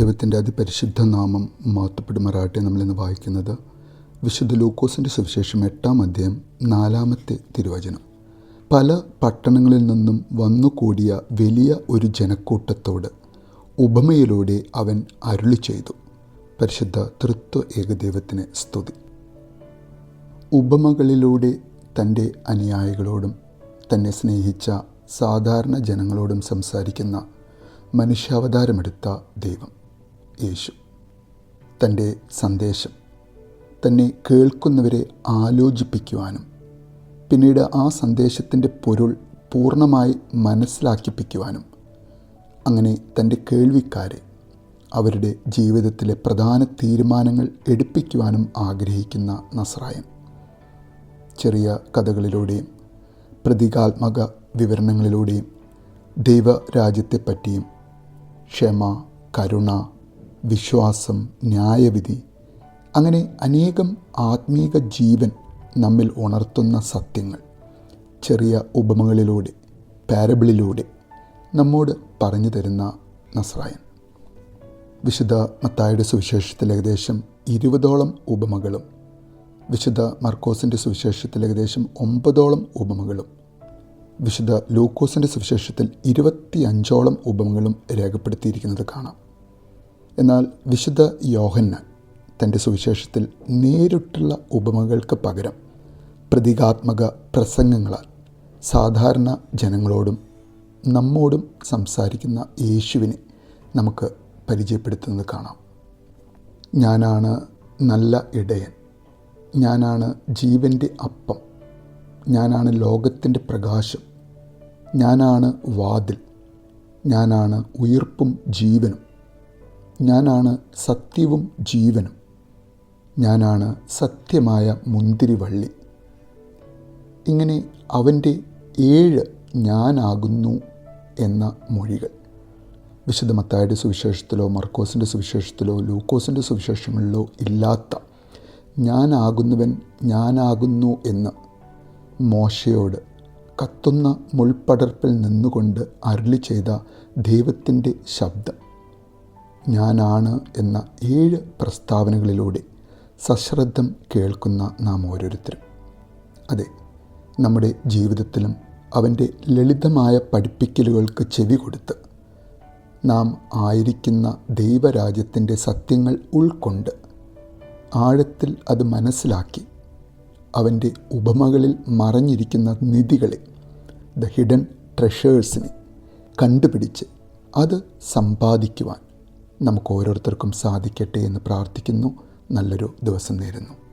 ദൈവത്തിന്റെ അതിപരിശുദ്ധ നാമം മാത്തപ്പെടുമാറാട്ടെ നമ്മളിന്ന് വായിക്കുന്നത് വിശുദ്ധ ലൂക്കോസിന്റെ സുവിശേഷം എട്ടാം അധ്യായം നാലാമത്തെ തിരുവചനം. പല പട്ടണങ്ങളിൽ നിന്നും വന്നുകൂടിയ വലിയ ഒരു ജനക്കൂട്ടത്തോട് ഉപമയിലൂടെ അവൻ അരുളി ചെയ്തു. പരിശുദ്ധ തൃത്വ ഏകദൈവത്തിന് സ്തുതി. ഉപമകളിലൂടെ തന്റെ അനുയായികളോടും തന്നെ സ്നേഹിച്ച സാധാരണ ജനങ്ങളോടും സംസാരിക്കുന്ന മനുഷ്യാവതാരമെടുത്ത ദൈവം. യേശു. തന്റെ സന്ദേശം തന്നെ കേൾക്കുന്നവരെ ആലോചിപ്പിക്കുവാനും പിന്നീട് ആ സന്ദേശത്തിന്റെ പൊരുൾ പൂർണമായി മനസ്സിലാക്കിപ്പിക്കുവാനും അങ്ങനെ തന്റെ കേൾവിക്കാരെ അവരുടെ ജീവിതത്തിലെ പ്രധാന തീരുമാനങ്ങൾ എടുപ്പിക്കുവാനും ആഗ്രഹിക്കുന്ന നസ്രായൻ. ചെറിയ കഥകളിലൂടെയും പ്രതീകാത്മക വിവരണങ്ങളിലൂടെയും ദൈവരാജ്യത്തെപ്പറ്റിയും ക്ഷമ കരുണ വിശ്വാസം ന്യായവിധി അങ്ങനെ അനേകം ആത്മീക ജീവൻ നമ്മിൽ ഉണർത്തുന്ന സത്യങ്ങൾ ചെറിയ ഉപമകളിലൂടെ പാരബിളിലൂടെ നമ്മോട് പറഞ്ഞു തരുന്ന നസ്രായൻ. വിശുദ്ധ മത്തായുടെ സുവിശേഷത്തിൽ ഏകദേശം ഇരുപതോളം ഉപമകളും വിശുദ്ധ മർക്കോസിന്റെ സുവിശേഷത്തിൽ ഏകദേശം ഒമ്പതോളം ഉപമകളും വിശുദ്ധ ലൂക്കോസിന്റെ സുവിശേഷത്തിൽ ഇരുപത്തിയഞ്ചോളം ഉപമകളും രേഖപ്പെടുത്തിയിരിക്കുന്നത് കാണാം. എന്നാൽ വിശുദ്ധ യോഹന്നാൻ തന്റെ സുവിശേഷത്തിൽ നേരിട്ടുള്ള ഉപമകൾക്ക് പകരം പ്രതീകാത്മക പ്രസംഗങ്ങളാൽ സാധാരണ ജനങ്ങളോടും നമ്മോടും സംസാരിക്കുന്ന യേശുവിനെ നമുക്ക് പരിചയപ്പെടുത്തുന്നത് കാണാം. ഞാനാണ് നല്ല ഇടയൻ. ഞാനാണ് ജീവന്റെ അപ്പം. ഞാനാണ് ലോകത്തിന്റെ പ്രകാശം. ഞാനാണ് വാതിൽ. ഞാനാണ് ഉയർപ്പും ജീവനും. ഞാനാണ് സത്യവും ജീവനും. ഞാനാണ് സത്യമായ മുന്തിരിവള്ളി. ഇങ്ങനെ അവന്റെ ഏഴ് ഞാനാകുന്നു എന്ന മൊഴികൾ. വിശുദ്ധ മത്തായുടെ സുവിശേഷത്തിലോ മർക്കോസിന്റെ സുവിശേഷത്തിലോ ലൂക്കോസിന്റെ സുവിശേഷങ്ങളിലോ ഇല്ലാത്ത ഞാനാകുന്നവൻ ഞാനാകുന്നു എന്ന് മോശയോട് കത്തുന്ന മുൾപ്പടർപ്പിൽ നിന്നുകൊണ്ട് അരുളി ചെയ്ത ദൈവത്തിന്റെ ശബ്ദം. ഞാനാണ് എന്ന ഏഴ് പ്രസ്താവനകളിലൂടെ സശ്രദ്ധം കേൾക്കുന്ന നാം ഓരോരുത്തരും. അതെ നമ്മുടെ ജീവിതത്തിലും അവന്റെ ലളിതമായ പഠിപ്പിക്കലുകൾക്ക് ചെവി കൊടുത്ത് നാം ആയിരിക്കുന്ന ദൈവരാജ്യത്തിന്റെ സത്യങ്ങൾ ഉൾക്കൊണ്ട് ആഴത്തിൽ അത് മനസ്സിലാക്കി അവന്റെ ഉപമകളിൽ മറഞ്ഞിരിക്കുന്ന നിധികളെ ദ ഹിഡൻ ട്രഷേഴ്സിനെ കണ്ടുപിടിച്ച് അത് സമ്പാദിക്കുവാൻ നമുക്ക് ഓരോരുത്തർക്കും സാധിക്കട്ടെ എന്ന് പ്രാർത്ഥിക്കുന്നു. നല്ലൊരു ദിവസം നേരുന്നു.